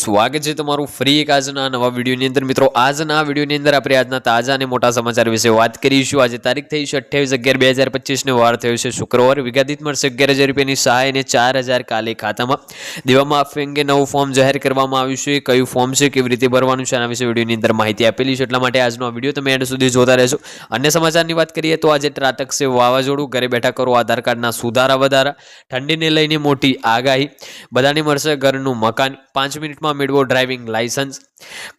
સ્વાગત છે તમારું ફ્રી એક આજના નવા વિડીયોની અંદર. મિત્રો, આજના વિડીયોની અંદર આપણે આજના તાજા અને મોટા સમાચાર વિશે વાત કરીશું. આજે તારીખ થઈ છે અઠ્યાવીસ અગિયાર બે હજાર પચીસને વાર થયો છે શુક્રવાર. વિગાદિત મળશે અગિયાર હજાર રૂપિયાની સહાય અને ચાર હજાર કાલે ખાતામાં. દેવામાં આપવા અંગે નવું ફોર્મ જાહેર કરવામાં આવ્યું છે. કયું ફોર્મ છે, કેવી રીતે ભરવાનું છે, આના વિશે વિડીયોની અંદર માહિતી આપેલી છે. એટલા માટે આજનો આ વીડિયો તમે એન્ડ સુધી જોતા રહેશો અન્ય સમાચારની વાત કરીએ તો આજે ત્રાટકશે વાવાઝોડું. ઘરે બેઠા કરો આધાર કાર્ડના સુધારા વધારા. ઠંડીને લઈને મોટી આગાહી. બધાને મળશે ઘરનું મકાન. પાંચ મિનિટમાં મેળવો ડ્રાઇવિંગ લાયસન્સ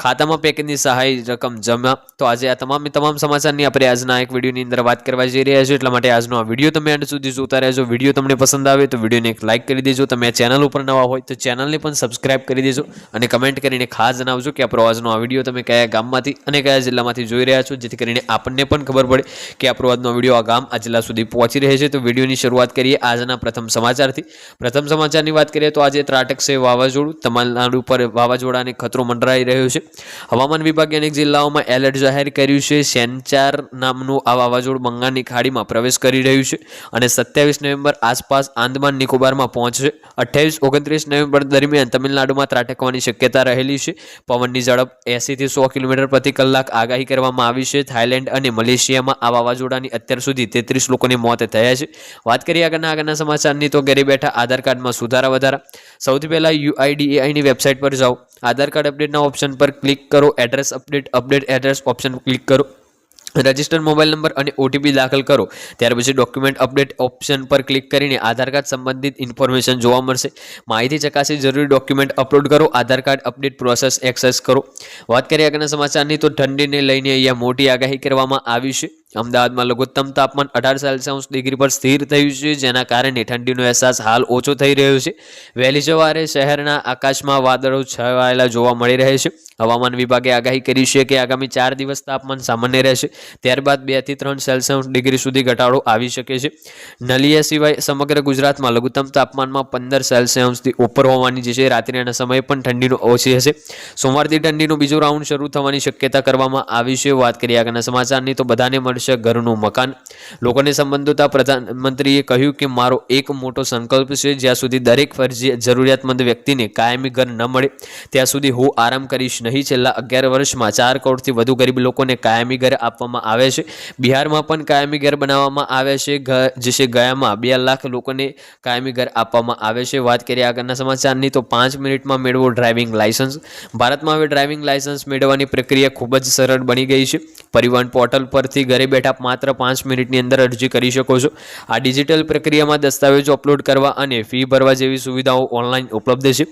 ખાતામાં પેકેજની સહાય રકમ જમા. તો આજે આ તમામ તમામ સમાચારની આપણે આજના એક વિડીયોની અંદર વાત કરવા જઈ રહ્યા છીએ. એટલા માટે આજનો આ વીડિયો તમે એન્ડ સુધી જોતા રહેજો. વીડિયો તમને પસંદ આવે તો વિડીયોને એક લાઇક કરી દેજો. તમે ચેનલ ઉપર નવા હોય તો ચેનલને પણ સબસ્ક્રાઇબ કરી દેજો અને કમેન્ટ કરીને ખાસ જણાવજો કે આપણો આજનો આ વીડિયો તમે કયા ગામમાંથી અને કયા જિલ્લામાંથી જોઈ રહ્યા છો. જેથી કરીને આપણને પણ ખબર પડે કે આપણો આજનો વીડિયો આ ગામ આ જિલ્લા સુધી પહોંચી રહે છે. તો વિડીયોની શરૂઆત કરીએ આજના પ્રથમ સમાચારથી. પ્રથમ સમાચારની વાત કરીએ તો આજે ત્રાટક છે વાવાઝોડું. તમિલનાડુ પર વાવાઝોડાને ખતરો મંડરાઈ રહ્યો છે. હવામાન વિભાગે અનેક જિલ્લાઓમાં એલર્ટ જાહેર કર્યું છે. સેન્ચાર નામનું આ વાવાઝોડું બંગાળની ખાડીમાં પ્રવેશ કરી રહ્યું છે અને સત્યાવીસ નવેમ્બર આસપાસ આંદમાન નિકોબારમાં પહોંચશે. અઠ્યાવીસ, ઓગણત્રીસ નવેમ્બર દરમિયાન તમિલનાડુમાં ત્રાટકવાની શક્યતા રહેલી છે. પવનની ઝડપ એંસીથી સો કિલોમીટર પ્રતિ કલાક આગાહી કરવામાં આવી છે. થાઇલેન્ડ અને મલેશિયામાં આ વાવાઝોડાની અત્યાર સુધી તેત્રીસ લોકોની મોત થયા છે. વાત કરીએ આગળના આગળના સમાચારની તો ઘરે બેઠા આધાર કાર્ડમાં સુધારા વધારા. સૌથી પહેલાં યુઆઈડીએઆઈની વેબસાઇટ પર જાઓ. આધાર કાર્ડ અપડેટના ઓપ્શન પર ક્લિક કરો address update update address option click કરો. રજિસ્ટર મોબાઈલ નંબર અને ઓટીપી દાખલ કરો. ત્યાર પછી ડોક્યુમેન્ટ અપડેટ ઓપ્શન પર ક્લિક કરીને આધાર કાર્ડ સંબંધિત ઇન્ફોર્મેશન જોવા મળશે. માહિતી ચકાસી જરૂરી ડોક્યુમેન્ટ અપલોડ કરો. Aadhaar card update process access કરો. વાત કરીએ આગળના સમાચારની, તો ઠંડીને લઈને અહીંયા મોટી આગાહી કરવામાં આવી છે. અમદાવાદમાં લઘુત્તમ તાપમાન અઢાર સેલ્સિયસ ડિગ્રી પર સ્થિર થયું છે, જેના કારણે ઠંડીનો અહેસાસ હાલ ઓછો થઈ રહ્યો છે. વહેલી સવારે શહેરના આકાશમાં વાદળો છવાયેલા જોવા મળી રહે છે. હવામાન વિભાગે આગાહી કરી છે કે આગામી ચાર દિવસ તાપમાન સામાન્ય રહેશે. ત્યારબાદ બેથી ત્રણ સેલ્સિયસ ડિગ્રી સુધી ઘટાડો આવી શકે છે. નલિયા સિવાય સમગ્ર ગુજરાતમાં લઘુત્તમ તાપમાનમાં પંદર સેલ્સિયસથી ઉપર હોવાની જે છે, રાત્રિના સમયે પણ ઠંડીનો ઓછી હશે. સોમવારથી ઠંડીનો બીજો રાઉન્ડ શરૂ થવાની શક્યતા કરવામાં આવી છે. વાત કરીએ આગળના સમાચારની તો બધાને મળશે. ઘરનું મકાન. લોકોને સંબંધતા પ્રધાનમંત્રીએ કહ્યું કે મારો એક મોટો સંકલ્પ છે, જ્યાં સુધી દરેક ફરજી, જરૂરિયાતમંદ વ્યક્તિને કાયમી ઘર ન મળે, ત્યાં સુધી હું આરામ કરીશ નહીં. છેલ્લા અગિયાર વર્ષમાં ચાર કરોડથી વધુ ગરીબ લોકોને કાયમી ઘર આપવામાં આવે છે. બિહારમાં પણ કાયમી ઘર બનાવવામાં આવે છે. જે છે ગયામાં બે લાખ લોકોને કાયમી ઘર આપવામાં આવે છે. વાત કરીએ આગળના સમાચારની તો પાંચ મિનિટમાં મેળવો ડ્રાઇવિંગ લાયસન્સ ભારતમાં હવે ડ્રાઇવિંગ લાયસન્સ મેળવવાની પ્રક્રિયા ખૂબ જ સરળ બની ગઈ છે. પરિવહન પોર્ટલ પરથી ઘરે બેઠા માત્ર પાંચ મિનિટની અંદર અરજી કરી શકો છો. આ ડિજિટલ પ્રક્રિયામાં દસ્તાવેજો અપલોડ કરવા અને ફી ભરવા જેવી સુવિધાઓ ઓનલાઈન ઉપલબ્ધ છે.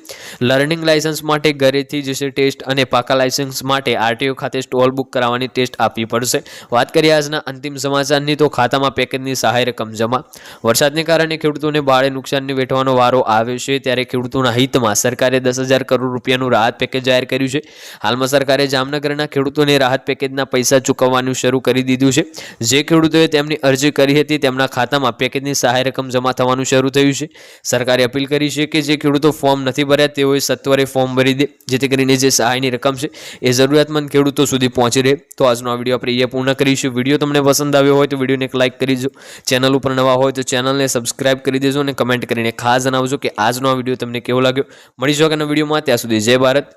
લર્નિંગ લાયસન્સ માટે ઘરેથી જે છે ટેસ્ટ અને પાકા લાયસન્સ માટે આરટીઓ ખાતે સ્ટોલ બુક કરાવવાની ટેસ્ટ આપવી પડશે. વાત કરીએ આજના અંતિમ સમાચારની તો ખાતામાં પેકેજની સહાય રકમ જમા. વરસાદને કારણે ખેડૂતોને ભારે નુકસાનની વેઠવાનો વારો આવ્યો છે ત્યારે ખેડૂતોના હિતમાં સરકારે દસ હજાર કરોડ રૂપિયાનું રાહત પેકેજ જાહેર કર્યું છે. હાલમાં સરકારે જામનગરના ખેડૂતોને રાહત પેકેજના પૈસા ચૂકવવાનું શરૂ કરી દીધું છે. જે ખેડૂતોએ તેમની અરજી કરી હતી, તેમના ખાતામાં પેકેજની સહાય રકમ જમા થવાનું શરૂ થયું છે. સરકારે અપીલ કરી છે કે જે ખેડૂતો ફોર્મ નથી ભર્યા, તેઓએ સત્વરે ફોર્મ ભરી દે, જેથી કરીને જે સહાયની રકમ છે, એ જરૂરિયાતમંદ ખેડૂતો સુધી પહોંચી રહે. તો આજનો આ વીડિયો આપણે અહીંયા પૂર્ણ કરીશું. વીડિયો તમને પસંદ આવ્યો હોય તો વિડીયોને એક લાઇક કરી દો ચેનલ ઉપર નવા હોય તો ચેનલને સબસ્ક્રાઇબ કરી દેજો અને કમેન્ટ કરીને ખાસ જણાવજો કે આજનો આ વીડિયો તમને કેવો લાગ્યો. મળીશું આગળના વિડીયોમાં. ત્યાં સુધી જય ભારત.